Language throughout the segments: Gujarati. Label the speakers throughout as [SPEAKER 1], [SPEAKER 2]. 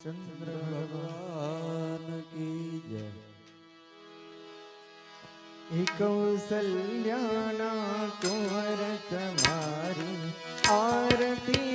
[SPEAKER 1] ચંદ્ર ભગવાન કી જય
[SPEAKER 2] હે કૌસલ્યાના કુંવર તમારી આરતી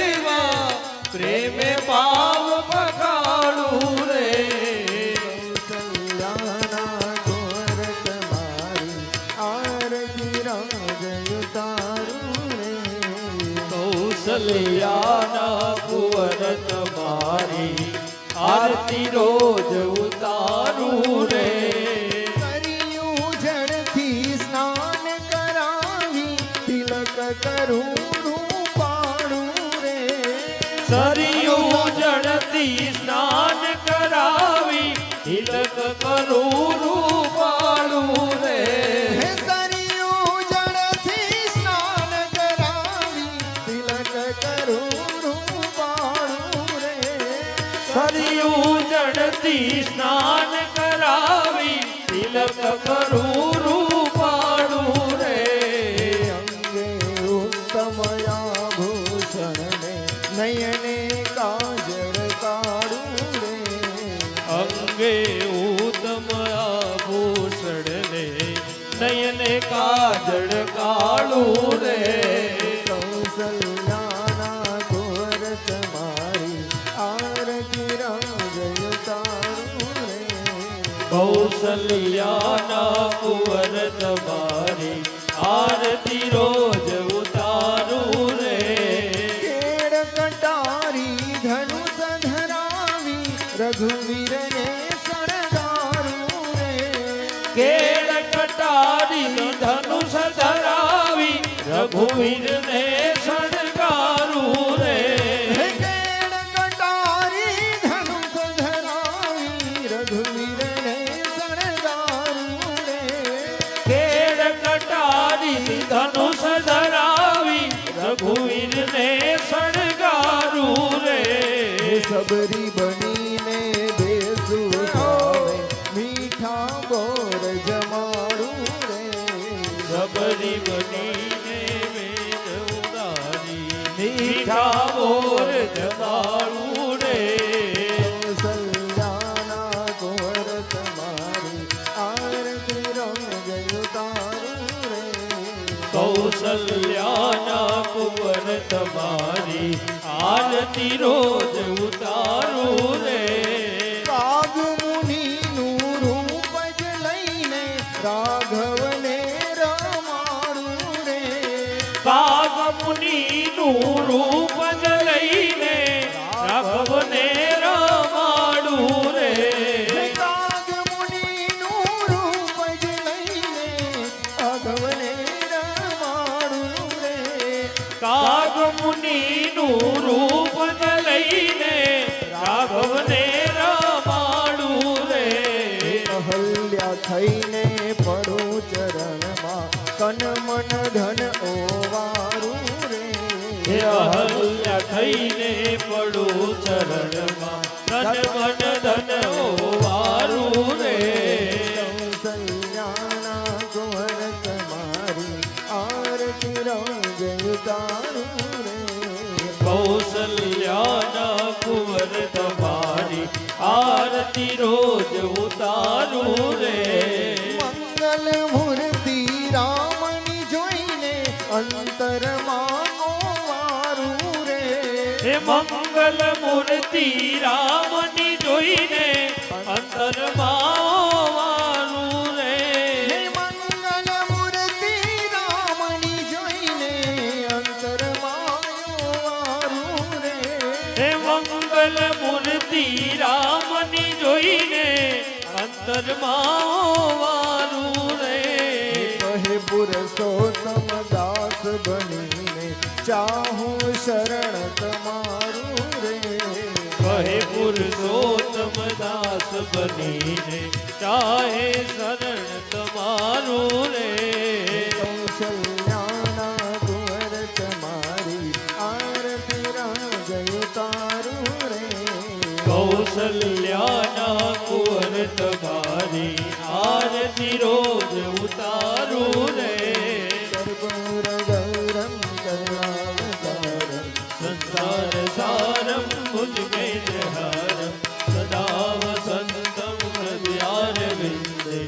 [SPEAKER 2] લેવા પ્રેમે
[SPEAKER 1] પાવ પખાણું રે.
[SPEAKER 2] કૌસલ્યાના ગોર તમારી આરતી રાગયું તારું રે.
[SPEAKER 1] કૌશલ્યાના કુંવર તમારી આરતી રોજ ઉતારું રે.
[SPEAKER 2] કરું
[SPEAKER 1] જડતી સ્નાન કરાવી તિલક કરું રૂપાળું રે.
[SPEAKER 2] સરિયું જળથી સ્નાન કરાવી તિલક કરું રૂપાળું રે.
[SPEAKER 1] સરિયું જડતી સ્નાન કરાવી તિલક કરું રૂપાળું રે.
[SPEAKER 2] અંગે ઉત્તમયાભૂષણ ભૂષણ નયને કાજળ
[SPEAKER 1] અંગે ઉત્તમ આભૂષણ ને નયને કાજળ કાળું રે.
[SPEAKER 2] કૌસલ્યાના કુંવર તમારી આરતી રાગય તારું રે.
[SPEAKER 1] કૌશલ્યાના કુંવર તમારી આરતી રોજ
[SPEAKER 2] ધરાવી રઘુવીરને શણગારું રે
[SPEAKER 1] કેળ કટારી ધનુષ ધરાવી રઘુવીરને શણગારું રે
[SPEAKER 2] કેળ કટારી ધનુષ ધરાવી રઘુવીરને શણગારું રે
[SPEAKER 1] કેળ કટારી ધનુષ ધરાવી શણગારું રે
[SPEAKER 2] સબરી મીઠા બોર જમાડું રે.
[SPEAKER 1] સબરી બનીને ઉડારી મીઠા મોર જમાડું રે.
[SPEAKER 2] સલ્લાના કુંવર તમારી આરતી રંગ ઉતારું રે.
[SPEAKER 1] કૌશલ્યાના કુંવર તમારી આરતી રોજ ઉતારું
[SPEAKER 2] મુનિનું રૂપ જ લઈને રાઘવને રમાડું રે.
[SPEAKER 1] કાગ મુનિનું રૂપ જ લઈને રાઘવને રમાડું રે.
[SPEAKER 2] અહલ્યા થઈને પડું ચરણમાં કન મન ધન ઓવારું રે
[SPEAKER 1] હે અહલ્યા થઈને પડું ચરણમાં. તન મન ધન વારું રે
[SPEAKER 2] કૌસલ્યાના કુંવર તમારી આરતી રંગ તારું રે.
[SPEAKER 1] કૌશલ્યાના કુંવર તમારી આરતી રોજ ઉતારું રે.
[SPEAKER 2] મંગલ મૂર્તિ રામની જોઈને અંતરમાં રે.
[SPEAKER 1] મંગલ મૂર્તિ રામની જોઈને અંતરમાં રે.
[SPEAKER 2] હે મંગલ મૂર્તિ રામની જોઈને
[SPEAKER 1] વારું રે.
[SPEAKER 2] પુરુષોત્તમ દાસ બનીને ચાહું શરણ તમારું રે
[SPEAKER 1] કહે પુરુષોત્તમ દાસ બનીને ચાહે શરણ તમારું રે
[SPEAKER 2] કૌશલ્યાના કુંવર તમારી આરતી રાજ તારું રે
[SPEAKER 1] કૌશલ્યાના સારમ ભુજગેન્દ્રહારમ સદા વસંતમ હૃદયારવિંદે